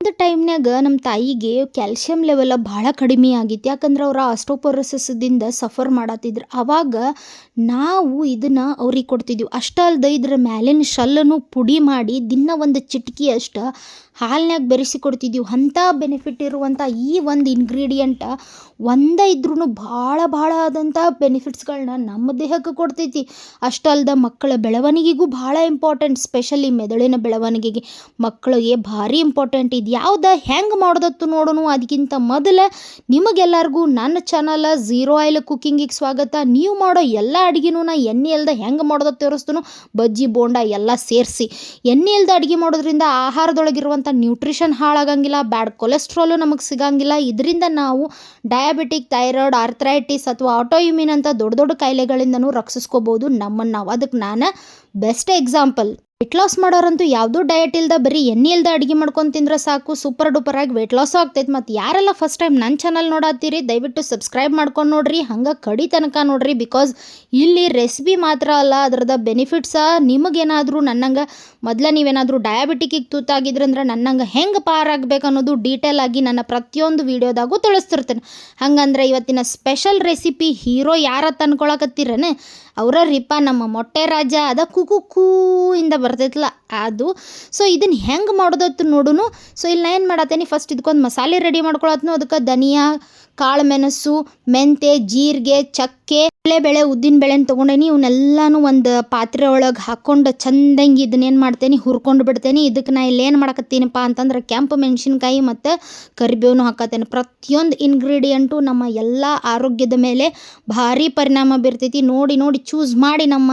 ಒಂದು ಟೈಮ್ನಾಗ ನಮ್ಮ ತಾಯಿಗೆ ಕ್ಯಾಲ್ಸಿಯಂ ಲೆವೆಲ್ ಭಾಳ ಕಡಿಮೆ ಆಗಿತ್ತು. ಯಾಕಂದ್ರೆ ಅವ್ರು ಆಸ್ಟೋಪೊರೋಸಿಸ್ದಿಂದ ಸಫರ್ ಮಾಡತ್ತಿದ್ರು ಆವಾಗ ನಾವು ಇದನ್ನು ಅವ್ರಿಗೆ ಕೊಡ್ತಿದ್ವಿ. ಅಷ್ಟೇ ಅಲ್ದೆ ಇದ್ರ ಮ್ಯಾಲಿನ ಶಲ್ಲನ್ನು ಪುಡಿ ಮಾಡಿ ದಿನ ಒಂದು ಚಿಟ್ಕಿ ಅಷ್ಟು ಹಾಲ್ನ್ಯಾಗ ಬೆರೆಸಿ ಕೊಡ್ತಿದ್ವಿ. ಅಂಥ ಬೆನಿಫಿಟ್ ಇರುವಂಥ ಈ ಒಂದು ಇಂಗ್ರೀಡಿಯಂಟ ಒಂದೇ ಇದ್ರೂ ಭಾಳ ಭಾಳ ಆದಂಥ ಬೆನಿಫಿಟ್ಸ್ಗಳನ್ನ ನಮ್ಮ ದೇಹಕ್ಕೆ ಕೊಡ್ತೈತಿ. ಅಷ್ಟೇ ಅಲ್ದೆ ಮಕ್ಕಳ ಬೆಳವಣಿಗೆಗೂ ಭಾಳ ಇಂಪಾರ್ಟೆಂಟ್ ಸ್ಪೆಷಲಿ ಮೆದುಳಿನ ಬೆಳವಣಿಗೆಗೆ. ಮಕ್ಕಳಿಗೆ ಭಾರಿ ಇಂಪಾರ್ಟೆಂಟ್ ಇದು ಯಾವ್ದು ಹೆಂಗೆ ಮಾಡೋದತ್ತು ನೋಡೋಣ ಅದಕ್ಕಿಂತ ಮೊದಲು ನಿಮಗೆಲ್ಲರಿಗೂ ನನ್ನ ಚಾನಲ ಝೀರೋ ಆಯಿಲ್ ಕುಕ್ಕಿಂಗಿಗೆ ಸ್ವಾಗತ. ನೀವು ಮಾಡೋ ಎಲ್ಲ ಅಡುಗೆನೂ ನಾ ಎಣ್ಣೆ ಇಲ್ದ ಹೆಂಗೆ ಮಾಡೋದತ್ತು ತೋರಿಸ್ತು ಬಜ್ಜಿ, ಬೋಂಡ ಎಲ್ಲ ಸೇರಿಸಿ. ಎಣ್ಣೆ ಇಲ್ದ ಅಡುಗೆ ಮಾಡೋದ್ರಿಂದ ಆಹಾರದೊಳಗಿರುವಂಥ ನ್ಯೂಟ್ರಿಷನ್ ಹಾಳಾಗಂಗಿಲ್ಲ, ಬ್ಯಾಡ್ ಕೊಲೆಸ್ಟ್ರಾಲು ನಮಗೆ ಸಿಗಂಗಿಲ್ಲ. ಇದರಿಂದ ನಾವು ಡಯಾಬಿಟಿಕ್, ಥೈರಾಯ್ಡ್, ಆರ್ಥ್ರೈಟಿಸ್ ಅಥವಾ ಆಟೋಇಮ್ಯೂನ್ ಅಂತ ದೊಡ್ಡ ದೊಡ್ಡ ಕಾಯಿಲೆಗಳಿಂದನೂ ರಕ್ಷಿಸ್ಕೋಬೋದು ನಮ್ಮನ್ನು. ನಾವು ಅದಕ್ಕೆ ನಾನು ಬೆಸ್ಟ್ ಎಕ್ಸಾಂಪಲ್. ವೆಯ್ಟ್ ಲಾಸ್ ಮಾಡೋರಂತೂ ಯಾವುದೂ ಡಯಟ್ ಇಲ್ದ ಬರೀ ಎಣ್ಣೆ ಇಲ್ದ ಅಡುಗೆ ಮಾಡ್ಕೊಂಡು ತಿಂದ್ರೆ ಸಾಕು ಸೂಪರ್ ಡೂಪರ್ ಆಗಿ ವೆಯ್ಟ್ ಲಾಸ್ ಆಗ್ತೈತೆ. ಮತ್ತು ಯಾರೆಲ್ಲ ಫಸ್ಟ್ ಟೈಮ್ ನನ್ನ ಚಾನಲ್ ನೋಡತ್ತೀರಿ, ದಯವಿಟ್ಟು ಸಬ್ಸ್ಕ್ರೈಬ್ ಮಾಡ್ಕೊಂಡು ನೋಡ್ರಿ, ಹಂಗೆ ಕಡಿ ತನಕ ನೋಡ್ರಿ ಬಿಕಾಸ್ ಇಲ್ಲಿ ರೆಸಿಪಿ ಮಾತ್ರ ಅಲ್ಲ, ಅದರದ ಬೆನಿಫಿಟ್ಸ ನಿಮಗೇನಾದರೂ ನನ್ನಂಗೆ, ಮೊದಲ ನೀವೇನಾದರೂ ಡಯಾಬಿಟಿಕ್ಕಿಗೆ ತೂತಾಗಿದ್ರಂದ್ರೆ ನನ್ನಂಗೆ ಹೆಂಗೆ ಪಾರಾಗಬೇಕು ಅನ್ನೋದು ಡೀಟೇಲ್ ಆಗಿ ನನ್ನ ಪ್ರತಿಯೊಂದು ವೀಡಿಯೋದಾಗೂ ತಿಳಿಸ್ತಿರ್ತೇನೆ. ಹಂಗಂದ್ರೆ ಇವತ್ತಿನ ಸ್ಪೆಷಲ್ ರೆಸಿಪಿ ಹೀರೋ ಯಾರ ಅನ್ಕೊಳಕತ್ತೀರನೆ, ಅವರ ರಿಪ ನಮ್ಮ ಮೊಟ್ಟೆ ರಾಜ ಅದ ಕುಕು ಕೂ ಇಂದ ಬರ್ತೈತಲ್ಲ ಅದು. ಸೊ ಇದನ್ನು ಹೆಂಗೆ ಮಾಡೋದತ್ತು ನೋಡುನು. ಸೊ ಇಲ್ಲಿ ನಾ ಏನು ಮಾಡತ್ತೇನೆ ಫಸ್ಟ್ ಇದಕ್ಕೊಂದು ಮಸಾಲೆ ರೆಡಿ ಮಾಡ್ಕೊಳತ್ನು. ಅದಕ್ಕೆ ಧನಿಯಾ, ಕಾಳು ಮೆಣಸು, ಮೆಂತೆ, ಜೀರಿಗೆ, ಚಕ್ಕೆ ಬೇಳೆ ಉದ್ದಿನ ಬೇಳೆನ ತೊಗೊಂಡೇನಿ. ಇವನ್ನೆಲ್ಲನೂ ಒಂದು ಪಾತ್ರೆ ಒಳಗೆ ಹಾಕ್ಕೊಂಡು ಚಂದಂಗೆ ಇದನ್ನೇನು ಮಾಡ್ತೇನೆ, ಹುರ್ಕೊಂಡು ಬಿಡ್ತೇನೆ. ಇದಕ್ಕೆ ನಾ ಏನು ಮಾಡಕತ್ತೀನಪ್ಪ ಅಂತಂದ್ರೆ ಕೆಂಪು ಮೆಣಸಿನ್ಕಾಯಿ ಮತ್ತು ಕರಿಬೇವನ್ನು ಹಾಕತ್ತೇನೆ. ಪ್ರತಿಯೊಂದು ಇಂಗ್ರೀಡಿಯೆಂಟು ನಮ್ಮ ಎಲ್ಲ ಆರೋಗ್ಯದ ಮೇಲೆ ಭಾರಿ ಪರಿಣಾಮ ಬೀರ್ತೈತಿ. ನೋಡಿ ನೋಡಿ ಚೂಸ್ ಮಾಡಿ ನಮ್ಮ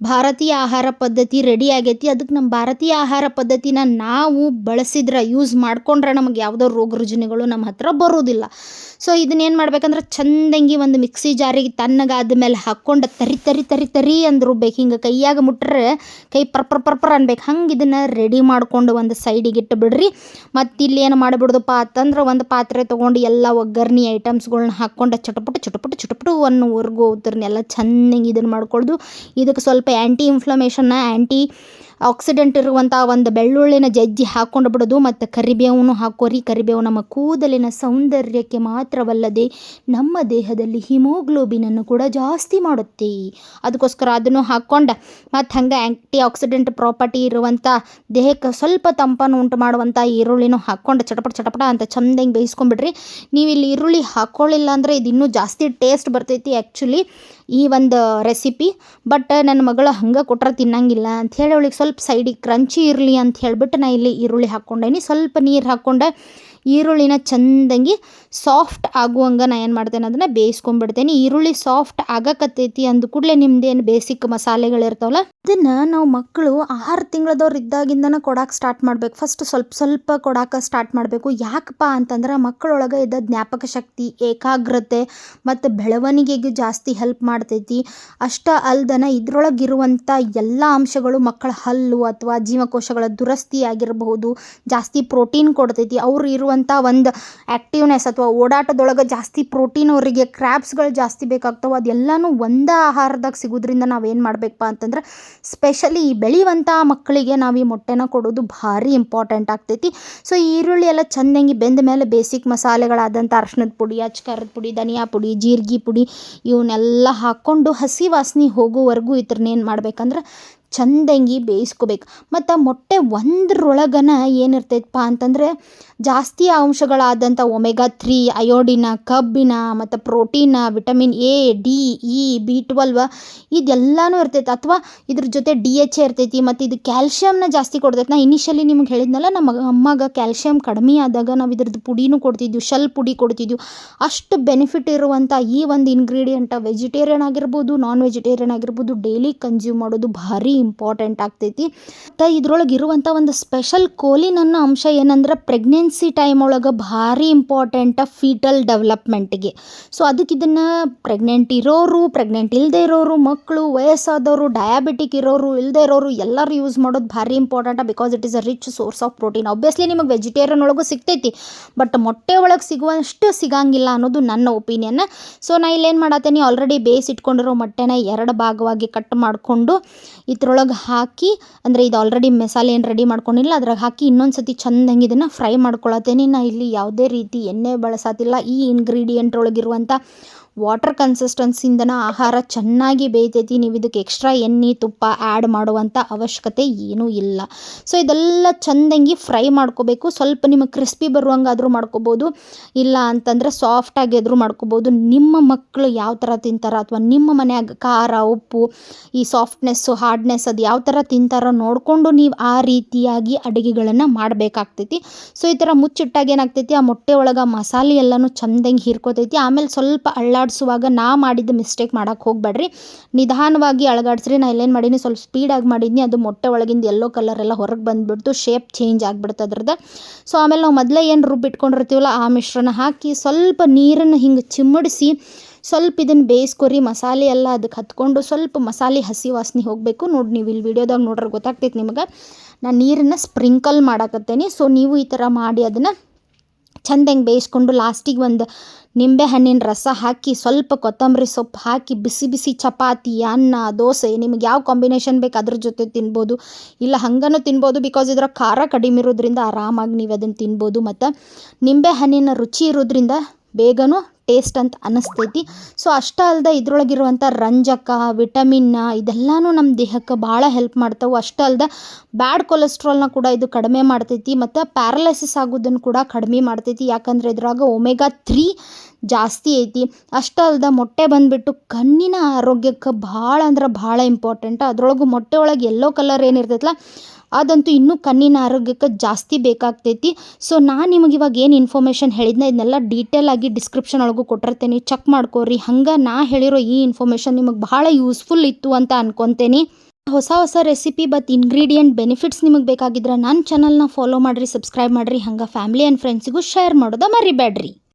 ಭಾರತೀಯ ಆಹಾರ ಪದ್ಧತಿ ರೆಡಿ ಆಗೈತಿ. ಅದಕ್ಕೆ ನಮ್ಮ ಭಾರತೀಯ ಆಹಾರ ಪದ್ಧತಿನ ನಾವು ಬಳಸಿದ್ರೆ ಯೂಸ್ ಮಾಡ್ಕೊಂಡ್ರೆ ನಮಗೆ ಯಾವುದೋ ರೋಗ ರುಜಿನಗಳು ನಮ್ಮ ಹತ್ರ ಬರೋದಿಲ್ಲ. ಸೊ ಇದನ್ನೇನು ಮಾಡ್ಬೇಕಂದ್ರೆ ಚಂದಂಗಿ ಒಂದು ಮಿಕ್ಸಿ ಜಾರಿಗೆ ತಣ್ಣಗಾದ ಮೇಲೆ ಹಾಕ್ಕೊಂಡು ತರಿ ತರಿ ತರಿ ತರಿ ಅಂದ್ರು ಬೇಕು. ಹಿಂಗೆ ಕೈಯಾಗ ಮುಟ್ರೆ ಕೈ ಪರ್ಪರ್ ಪರ್ಪರ್ ಅನ್ಬೇಕು. ಹಂಗೆ ಇದನ್ನು ರೆಡಿ ಮಾಡ್ಕೊಂಡು ಒಂದು ಸೈಡಿಗೆ ಇಟ್ಟು ಬಿಡ್ರಿ ಮತ್ತು ಇಲ್ಲಿ ಏನು ಮಾಡಿಬಿಡ್ದಪ್ಪ ಅಂತಂದ್ರೆ ಒಂದು ಪಾತ್ರೆ ತೊಗೊಂಡು ಎಲ್ಲ ಒಗ್ಗರಣೆ ಐಟಮ್ಸ್ಗಳನ್ನ ಹಾಕ್ಕೊಂಡು ಚಟಪಟ ಚಟಪಟ, ಚಟಪಟು ಅನ್ನೋವರೆಗೂ ಅವ್ರನ್ನೆಲ್ಲ ಚೆನ್ನಾಗಿ ಇದನ್ನು ಮಾಡ್ಕೊಳ್ದು. ಇದಕ್ಕೆ ಸ್ವಲ್ಪ ಆ್ಯಂಟಿ ಇನ್ಫ್ಲಮೇಷನ್ನ ಆ್ಯಂಟಿ ಆಕ್ಸಿಡೆಂಟ್ ಇರುವಂಥ ಒಂದು ಬೆಳ್ಳುಳ್ಳಿನ ಜಜ್ಜಿ ಹಾಕ್ಕೊಂಡು ಬಿಡೋದು ಮತ್ತು ಕರಿಬೇವನ್ನು ಹಾಕೋರಿ ಕರಿಬೇವು ನಮ್ಮ ಕೂದಲಿನ ಸೌಂದರ್ಯಕ್ಕೆ ಮಾತ್ರವಲ್ಲದೆ ನಮ್ಮ ದೇಹದಲ್ಲಿ ಹಿಮೋಗ್ಲೋಬಿನನ್ನು ಕೂಡ ಜಾಸ್ತಿ ಮಾಡುತ್ತೆ. ಅದಕ್ಕೋಸ್ಕರ ಅದನ್ನು ಹಾಕ್ಕೊಂಡು ಮತ್ತು ಹಂಗೆ ಆ್ಯಂಟಿ ಆಕ್ಸಿಡೆಂಟ್ ಪ್ರಾಪರ್ಟಿ ಇರುವಂಥ ದೇಹಕ್ಕೆ ಸ್ವಲ್ಪ ತಂಪನ್ನು ಉಂಟು ಮಾಡುವಂಥ ಈರುಳ್ಳಿನೂ ಹಾಕ್ಕೊಂಡು ಚಟಪಟ ಚಟಪಟ ಅಂತ ಚಂದಂಗೆ ಬೇಯಿಸ್ಕೊಂಡ್ಬಿಡ್ರಿ. ನೀವು ಇಲ್ಲಿ ಈರುಳ್ಳಿ ಹಾಕ್ಕೊಳ್ಳಿಲ್ಲ ಅಂದರೆ ಇದು ಇನ್ನೂ ಜಾಸ್ತಿ ಟೇಸ್ಟ್ ಬರ್ತೈತಿ ಆ್ಯಕ್ಚುಲಿ ಈ ಒಂದು ರೆಸಿಪಿ ಬಟ್ ನನ್ನ ಮಗಳು ಹಂಗೆ ಕೊಟ್ರೆ ತಿನ್ನಂಗಿಲ್ಲ ಅಂಥೇಳಿ ಅವಳಿಗೆ ಸ್ವಲ್ಪ ಸೈಡಿಗೆ ಕ್ರಂಚಿ ಇರಲಿ ಅಂತ ಹೇಳಿಬಿಟ್ಟು ನಾ ಇಲ್ಲಿ ಈರುಳ್ಳಿ ಹಾಕ್ಕೊಂಡೇನಿ. ಸ್ವಲ್ಪ ನೀರು ಹಾಕ್ಕೊಂಡೆ ಈರುಳ್ಳಿನ ಚಂದಂಗಿ ಸಾಫ್ಟ್ ಆಗುವಂಗೆ ನಾನು ಏನು ಮಾಡ್ತೇನೆ ಅದನ್ನು ಬೇಯಿಸ್ಕೊಂಡ್ಬಿಡ್ತೇನೆ. ಈರುಳ್ಳಿ ಸಾಫ್ಟ್ ಆಗಕತ್ತೈತಿ ಅಂದ ಕೂಡಲೇ ನಿಮ್ದೇನು ಬೇಸಿಕ್ ಮಸಾಲೆಗಳಿರ್ತಾವಲ್ಲ ಅದನ್ನು ನಾವು ಮಕ್ಕಳು ಆರು ತಿಂಗಳದವ್ರು ಇದ್ದಾಗಿಂದನ ಕೊಡಕ್ಕೆ ಸ್ಟಾರ್ಟ್ ಮಾಡಬೇಕು. ಫಸ್ಟ್ ಸ್ವಲ್ಪ ಸ್ವಲ್ಪ ಕೊಡಕ್ಕೆ ಸ್ಟಾರ್ಟ್ ಮಾಡಬೇಕು. ಯಾಕಪ್ಪ ಅಂತಂದ್ರೆ ಮಕ್ಕಳೊಳಗೆ ಇದ್ದ ಜ್ಞಾಪಕ ಶಕ್ತಿ, ಏಕಾಗ್ರತೆ ಮತ್ತು ಬೆಳವಣಿಗೆಗೆ ಜಾಸ್ತಿ ಹೆಲ್ಪ್ ಮಾಡ್ತೈತಿ. ಅಷ್ಟ ಅಲ್ದನ ಇದ್ರೊಳಗಿರುವಂಥ ಎಲ್ಲ ಅಂಶಗಳು ಮಕ್ಕಳ ಹಲ್ಲು ಅಥವಾ ಜೀವಕೋಶಗಳ ದುರಸ್ತಿ ಆಗಿರಬಹುದು. ಜಾಸ್ತಿ ಪ್ರೋಟೀನ್ ಕೊಡ್ತೈತಿ. ಅವ್ರು ಇರುವಂಥ ಒಂದು ಆ್ಯಕ್ಟಿವ್ನೆಸ್ ಅಥವಾ ಓಡಾಟದೊಳಗೆ ಜಾಸ್ತಿ ಪ್ರೋಟೀನ್ ಅವರಿಗೆ ಕ್ರ್ಯಾಬ್ಸ್ಗಳು ಜಾಸ್ತಿ ಬೇಕಾಗ್ತವೆ ಅದೆಲ್ಲನೂ ಒಂದೇ ಆಹಾರದಾಗ ಸಿಗೋದ್ರಿಂದ ನಾವೇನು ಮಾಡಬೇಕಪ್ಪ ಅಂತಂದ್ರೆ ಸ್ಪೆಷಲಿ ಈ ಬೆಳೆಯುವಂಥ ಮಕ್ಕಳಿಗೆ ನಾವು ಈ ಮೊಟ್ಟೆನ ಕೊಡೋದು ಭಾರಿ ಇಂಪಾರ್ಟೆಂಟ್ ಆಗ್ತೈತಿ. ಸೊ ಈರುಳ್ಳಿ ಎಲ್ಲ ಚಂದಂಗಿ ಬೆಂದ ಮೇಲೆ ಬೇಸಿಕ್ ಮಸಾಲೆಗಳಾದಂಥ ಅರ್ಶಿಣದ ಪುಡಿ, ಅಚ್ಕಾರದ ಪುಡಿ, ಧನಿಯಾ ಪುಡಿ, ಜೀರಿಗೆ ಪುಡಿ ಇವನ್ನೆಲ್ಲ ಹಾಕ್ಕೊಂಡು ಹಸಿ ವಾಸನೆ ಹೋಗೋವರೆಗೂ ಇದ್ರನ್ನೇನು ಮಾಡ್ಬೇಕಂದ್ರೆ ಚಂದಂಗಿ ಬೇಯಿಸ್ಕೋಬೇಕು. ಮತ್ತು ಮೊಟ್ಟೆ ಒಂದರೊಳಗನ ಏನಿರ್ತೈತಪ್ಪ ಅಂತಂದರೆ ಜಾಸ್ತಿ ಅಂಶಗಳಾದಂಥ ಒಮೆಗಾ ತ್ರೀ ಅಯೋಡಿನ, ಕಬ್ಬಿನ, ಮತ್ತು ಪ್ರೋಟೀನ, vitamin A, D, E, B twelve ಇದೆಲ್ಲನೂ ಇರ್ತೈತೆ. ಅಥವಾ ಇದ್ರ ಜೊತೆ ಡಿ ಎಚ್ ಎ ಇರ್ತೈತಿ, ಮತ್ತು ಇದು ಕ್ಯಾಲ್ಶಿಯಮ್ನ ಜಾಸ್ತಿ ಕೊಡ್ತೈತೆ. ನಾ ಇನಿಷಿಯಲಿ ನಿಮ್ಗೆ ಹೇಳಿದ್ನಲ್ಲ, ನಮ್ಮ ಅಮ್ಮಗೆ ಕ್ಯಾಲ್ಶಿಯಮ್ ಕಡಿಮೆ ಆದಾಗ ನಾವು ಇದ್ರದ್ದು ಪುಡಿನೂ ಕೊಡ್ತಿದ್ವಿ, ಶಲ್ ಪುಡಿ ಕೊಡ್ತಿದ್ವಿ. ಅಷ್ಟು ಬೆನಿಫಿಟ್ ಇರುವಂಥ ಈ ಒಂದು ಇಂಗ್ರೀಡಿಯೆಂಟ ವೆಜಿಟೇರಿಯನ್ ಆಗಿರ್ಬೋದು ನಾನ್ ವೆಜಿಟೇರಿಯನ್ ಆಗಿರ್ಬೋದು ಡೈಲಿ ಕನ್ಸ್ಯೂಮ್ ಮಾಡೋದು ಭಾರಿ ಇಂಪಾರ್ಟೆಂಟ್ ಆಗ್ತೈತಿ. ಮತ್ತು ಇದ್ರೊಳಗೆ ಇರುವಂಥ ಒಂದು ಸ್ಪೆಷಲ್ ಕೋಲಿನ್ ಅನ್ನೋ ಅಂಶ ಏನಂದ್ರೆ ಪ್ರೆಗ್ನೆನ್ಸಿ ಟೈಮ್ ಒಳಗೆ ಭಾರಿ ಇಂಪಾರ್ಟೆಂಟ್ ಫೀಟಲ್ ಡೆವಲಪ್ಮೆಂಟ್ಗೆ. ಸೊ ಅದಕ್ಕೆ ಇದನ್ನು ಪ್ರೆಗ್ನೆಂಟ್ ಇರೋರು, ಪ್ರೆಗ್ನೆಂಟ್ ಇಲ್ಲದೆ ಇರೋರು ಮಕ್ಕಳು ವಯಸ್ಸಾದವರು, ಡಯಾಬಿಟಿಕ್ ಇರೋರು ಇಲ್ಲದೆ ಇರೋರು ಎಲ್ಲರೂ ಯೂಸ್ ಮಾಡೋದು ಭಾರಿ important because it is a rich source of protein obviously ನಿಮಗೆ ವೆಜಿಟೇರಿಯನ್ ಒಳಗೂ ಸಿಗ್ತೈತಿ ಬಟ್ ಮೊಟ್ಟೆ ಒಳಗೆ ಸಿಗುವಷ್ಟು ಸಿಗಂಗಿಲ್ಲ ಅನ್ನೋದು ನನ್ನ ಒಪಿನಿಯನ್ ಸೊ ನಾ ಇಲ್ಲೇನು ಮಾಡತ್ತೇನೆ ಆಲ್ರೆಡಿ ಬೇಯಿಸಿಟ್ಕೊಂಡಿರೋ ಮೊಟ್ಟೆನ ಎರಡು ಭಾಗವಾಗಿ ಕಟ್ ಮಾಡಿಕೊಂಡು ಇದ್ರ ಇದ್ರೊಳಗೆ ಹಾಕಿ, ಅಂದರೆ ಇದು ಆಲ್ರೆಡಿ ಮಸಾಲೆ ಏನು ರೆಡಿ ಮಾಡ್ಕೊಂಡಿಲ್ಲ, ಅದ್ರಾಗ ಹಾಕಿ ಇನ್ನೊಂದು ಸತಿ ಚಂದಂಗೆ ಇದನ್ನು ಫ್ರೈ ಮಾಡ್ಕೊಳತ್ತೇನೆ. ನಾ ಇಲ್ಲಿ ಯಾವುದೇ ರೀತಿ ಎಣ್ಣೆ ಬಳಸತ್ತಿಲ್ಲ ಈ ಇಂಗ್ರೀಡಿಯೆಂಟ್ ಒಳಗಿರುವಂಥ ವಾಟರ್ ಕನ್ಸಿಸ್ಟೆನ್ಸಿಯಿಂದನ ಆಹಾರ ಚೆನ್ನಾಗಿ ಬೇಯ್ತೈತಿ, ನೀವು ಇದಕ್ಕೆ ಎಕ್ಸ್ಟ್ರಾ ಎಣ್ಣೆ, ತುಪ್ಪ ಆ್ಯಡ್ ಮಾಡುವಂಥ ಅವಶ್ಯಕತೆ ಏನೂ ಇಲ್ಲ. ಸೊ, ಇದೆಲ್ಲ ಚಂದಂಗಿ ಫ್ರೈ ಮಾಡ್ಕೋಬೇಕು. ಸ್ವಲ್ಪ ನಿಮಗೆ ಕ್ರಿಸ್ಪಿ ಬರುವಂಗಾದರೂ ಮಾಡ್ಕೋಬೋದು. ಇಲ್ಲ ಅಂತಂದ್ರೆ ಸಾಫ್ಟಾಗಿ ಎದುರು ಮಾಡ್ಕೋಬೋದು. ನಿಮ್ಮ ಮಕ್ಕಳು ಯಾವ ಥರ ತಿಂತಾರ ಅಥವಾ ನಿಮ್ಮ ಮನ್ಯಾಗ ಖಾರ, ಉಪ್ಪು, ಈ ಸಾಫ್ಟ್ನೆಸ್ಸು ಹಾರ್ಡ್ನೆಸ್ ಅದು ಯಾವ ಥರ ತಿಂತಾರೋ ನೋಡಿಕೊಂಡು ನೀವು ಆ ರೀತಿಯಾಗಿ ಅಡುಗೆಗಳನ್ನು ಮಾಡಬೇಕಾಗ್ತೈತಿ. ಸೊ, ಈ ಥರ ಮುಚ್ಚಿಟ್ಟಾಗ ಏನಾಗ್ತೈತಿ? ಆ ಮೊಟ್ಟೆ ಒಳಗೆ ಮಸಾಲೆ ಎಲ್ಲನೂ ಚಂದಂಗೆ ಹೀರ್ಕೋತೈತಿ. ಆಮೇಲೆ ಸ್ವಲ್ಪ ಅಳ್ಳಾಡಿಸುವಾಗ ನಾ ಮಾಡಿದ ಮಿಸ್ಟೇಕ್ ಮಾಡೋಕ್ಕೆ ಹೋಗಬೇಡ್ರಿ. ನಿಧಾನವಾಗಿ ಅಳಗಾಡಿಸ್ರಿ, ನಾ ಇಲ್ಲೇನು ಮಾಡೀನಿ, ಸ್ವಲ್ಪ ಸ್ಪೀಡಾಗಿ ಮಾಡಿದ್ನಿ, ಅದು ಮೊಟ್ಟೆ ಒಳಗಿಂದ ಎಲ್ಲೋ ಕಲರ್ ಎಲ್ಲ ಹೊರಗೆ ಬಂದುಬಿಡ್ತು ಶೇಪ್ ಚೇಂಜ್ ಆಗಿಬಿಡ್ತು ಅದ್ರದ್ದು ಸೊ ಆಮೇಲೆ ನಾವು ಮೊದಲೇ ಏನು ರುಬ್ಬಿಟ್ಕೊಂಡಿರ್ತೀವಲ್ಲ ಆ ಮಿಶ್ರಣ ಹಾಕಿ ಸ್ವಲ್ಪ ನೀರನ್ನು ಹಿಂಗೆ ಚಿಮ್ಮಡಿಸಿ, ಸ್ವಲ್ಪ ಇದನ್ನು ಬೇಯಿಸ್ಕೊರಿ, ಮಸಾಲೆ ಎಲ್ಲ ಅದಕ್ಕೆ ಹತ್ಕೊಂಡು ಸ್ವಲ್ಪ ಮಸಾಲೆ ಹಸಿ ವಾಸನೆ ಹೋಗಬೇಕು. ನೋಡಿ ನೀವು ಇಲ್ಲಿ ವಿಡಿಯೋದಾಗ ನೋಡ್ರೆ ಗೊತ್ತಾಗ್ತೈತೆ ನಿಮಗೆ. ನಾನು ನೀರನ್ನು ಸ್ಪ್ರಿಂಕಲ್ ಮಾಡಾಕತ್ತೇನೆ. ಸೊ ನೀವು ಈ ಥರ ಮಾಡಿ ಅದನ್ನು ಚಂದಂಗೆ ಬೇಯಿಸ್ಕೊಂಡು ಲಾಸ್ಟಿಗೆ ಒಂದು ನಿಂಬೆ ಹಣ್ಣಿನ ರಸ ಹಾಕಿ ಸ್ವಲ್ಪ ಕೊತ್ತಂಬರಿ ಸೊಪ್ಪು ಹಾಕಿ ಬಿಸಿ ಬಿಸಿ ಚಪಾತಿ, ಅನ್ನ, ದೋಸೆ ನಿಮ್ಗೆ ಯಾವ ಕಾಂಬಿನೇಷನ್ ಬೇಕು ಅದ್ರ ಜೊತೆ ತಿನ್ಬೋದು. ಇಲ್ಲ ಹಂಗನೂ ತಿನ್ಬೋದು ಬಿಕಾಸ್ ಇದರ ಖಾರ ಕಡಿಮೆ ಇರೋದ್ರಿಂದ ಆರಾಮಾಗಿ ನೀವು ಅದನ್ನು ತಿನ್ಬೋದು. ಮತ್ತು ನಿಂಬೆ ಹಣ್ಣಿನ ರುಚಿ ಇರೋದ್ರಿಂದ ಬೇಗನೂ ಟೇಸ್ಟ್ ಅಂತ ಅನ್ನಿಸ್ತೈತಿ ಸೊ ಅಷ್ಟೇ ಅಲ್ಲದೆ ಇದ್ರೊಳಗಿರುವಂಥ ರಂಜಕ ವಿಟಮಿನ್ನ ಇದೆಲ್ಲನೂ ನಮ್ಮ ದೇಹಕ್ಕೆ ಭಾಳ ಹೆಲ್ಪ್ ಮಾಡ್ತಾವೆ. ಅಷ್ಟೇ ಅಲ್ಲದೆ ಬ್ಯಾಡ್ ಕೊಲೆಸ್ಟ್ರಾಲ್ನ ಕೂಡ ಇದು ಕಡಿಮೆ ಮಾಡ್ತೈತಿ ಮತ್ತು ಪ್ಯಾರಲೈಸಿಸ್ ಆಗೋದನ್ನು ಕೂಡ ಕಡಿಮೆ ಮಾಡ್ತೈತಿ. ಯಾಕಂದರೆ ಇದ್ರಾಗ ಒಮೆಗಾ ತ್ರೀ ಜಾಸ್ತಿ ಐತಿ. ಅಷ್ಟೇ ಅಲ್ಲದೆ ಮೊಟ್ಟೆ ಬಂದುಬಿಟ್ಟು ಕಣ್ಣಿನ ಆರೋಗ್ಯಕ್ಕೆ ಭಾಳ ಅಂದ್ರೆ ಭಾಳ ಇಂಪಾರ್ಟೆಂಟ್ ಅದ್ರೊಳಗೂ ಮೊಟ್ಟೆ ಒಳಗೆ ಎಲ್ಲೋ ಕಲರ್ ಏನಿರ್ತೈತಲ್ಲ ಅದಂತೂ ಇನ್ನೂ ಕಣ್ಣಿನ ಆರೋಗ್ಯಕ್ಕೆ ಜಾಸ್ತಿ ಬೇಕಾಗ್ತೈತಿ. ಸೊ ನಾನು ನಿಮಗೆ ಇವಾಗ ಏನು ಇನ್ಫಾರ್ಮೇಷನ್ ಹೇಳಿದ್ನ, ಇದನ್ನೆಲ್ಲ ಡೀಟೇಲ್ ಆಗಿ ಡಿಸ್ಕ್ರಿಪ್ಷನ್ ಒಳಗೂ ಕೊಟ್ಟಿರ್ತೇನೆ. ಚೆಕ್ ಮಾಡ್ಕೋರಿ. ಹಂಗೆ ನಾ ಹೇಳಿರೋ ಈ ಇನ್ಫಾರ್ಮೇಷನ್ ನಿಮಗೆ ಬಹಳ ಯೂಸ್ಫುಲ್ ಇತ್ತು ಅಂತ ಅನ್ಕೊತೇನೆ. ಹೊಸ ಹೊಸ ರೆಸಿಪಿ ಮತ್ತು ಇಂಗ್ರೀಡಿಯೆಂಟ್ ಬೆನಿಫಿಟ್ಸ್ ನಿಮಗೆ ಬೇಕಾಗಿದ್ರೆ ನನ್ನ ಚಾನಲ್ನ ಫಾಲೋ ಮಾಡಿರಿ ಸಬ್ಸ್ಕ್ರೈಬ್ ಮಾಡಿರಿ. ಹಂಗೆ ಫ್ಯಾಮಿಲಿ ಆ್ಯಂಡ್ ಫ್ರೆಂಡ್ಸಿಗೂ ಶೇರ್ ಮಾಡೋದ ಮರಿಬೇಡ್ರಿ